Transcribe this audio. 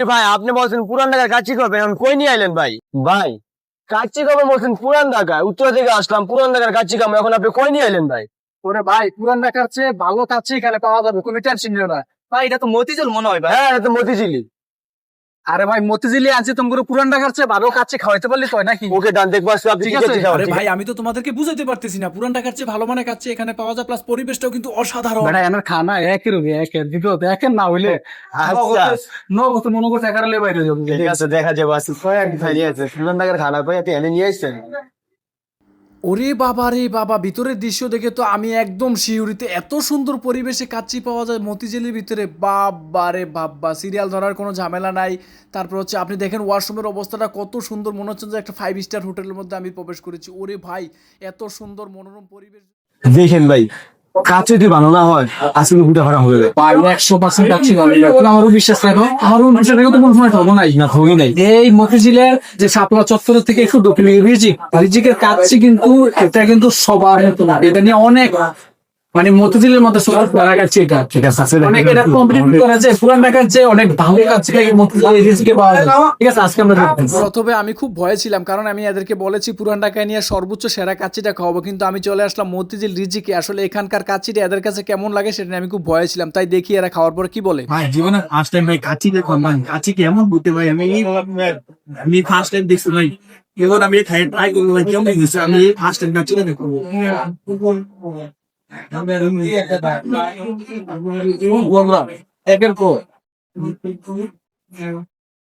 ভাই আপনি বলছেন পুরান ঢাকার কাচ্চি কবে এখন কই নিয়ে আইলেন ভাই? ভাই কাচ্চি কবে বলছেন পুরান ঢাকা উত্তর থেকে আসলাম পুরান ঢাকার কাচ্চি কাম এখন আপনি কই নিয়ে আইলেন ভাই? ওরে ভাই পুরান ঢাকার চেয়ে ভালো কাছে এখানে পাওয়া যাবে কোনো টেনশন নিও না। ভাই এটা তো মতিঝিল মনে হয় ভাই। হ্যাঁ এটা তো মতিঝিলি আরে ভাই মতিঝিলি আনছি তোমার পুরান ঢাকার চেয়ে ভালো কাছে খাওয়াইতে পারলি তো নাকি? ওকে ডান দেখব ঠিক আছে। আরে ভাই আমি তো তোমাদেরকে বুঝাতে পারতেছি না। পুরান ঢাকার চেয়ে ভালো মানে কাছে এখানে পাওয়া যায় প্লাস পরিবেশটাও কিন্তু অসাধারণ। ভাই এনার খানা একই রবি একের দ্বিতীয় একের না হইলে আচ্ছা। নগদ মনে করতে একারে বাইরে যাবে। ঠিক আছে দেখা যাবে কয়েক ভাই আছে পুরান ঢাকার খানা পাই আপনি এনে নিয়ে আসছেন? ওরে বাবা রে বাবা, ভিতরের দৃশ্য দেখে তো আমি একদম শিউরিতে এত সুন্দর পরিবেশে কাচ্চি পাওয়া যায় মতিঝিলের ভিতরে। বাবা রে বাবা সিরিয়াল ধরার কোনো ঝামেলা নাই। তারপর হচ্ছে আপনি দেখেন ওয়াশরুমের অবস্থাটা কত সুন্দর। মনে হচ্ছে যে একটা ফাইভ স্টার হোটেলের মধ্যে আমি প্রবেশ করেছি। ওরে ভাই, এত সুন্দর মনোরম পরিবেশ। দেখেন ভাই কাছে যদি বানানো হয় আজকে হারা হবে ভাই একশো পার্সেন্ট কাছে আমারও বিশ্বাস থাকো আমারও তো কোনো সময় ঠকবো নাই না থই নাই। এই মতিঝিলের যে সাপলা চত্বরের থেকে একটু দক্ষিণে রিজিক রিজিকের কাছে কিন্তু এটা কিন্তু সবার এটা নিয়ে অনেক মানে মতিঝিলের মধ্যে সবার প্যারা কাছে এটা। ঠিক আছে অনেক এটা কম্পিটিট করা যায়। পুরান ঢাকার যে অনেক ভালো কাছে মতিঝিলের রিজিকে পাওয়া যায়। ঠিক আছে আজকে আমরা প্রথমে আমি খুব ভয়ে ছিলাম কারণ আমি এদেরকে বলেছি পুরান ঢাকায় নিয়ে সর্বোচ্চ সেরা কাচ্চিটা খাওয়াবো। কিন্তু আমি চলে আসলাম মতিঝিল রিজিকে। আসলে এখানকার কাচ্চিটা এদের কাছে কেমন লাগে সেটা নিয়ে আমি খুব ভয়ে ছিলাম। তাই দেখি এরা খাওয়ার পর কি বলে। ভাই জীবনে ফার্স্ট টাইম ভাই কাচি দেখলাম ভাই কাচি কেমন বুঝতে ভাই। আমি আমি ফার্স্ট টাইম দেখছি ভাই। এবার আমি খাই ট্রাই করব ভাই কেমন আমি ফার্স্ট টাইম কাচি দেখব। একের পর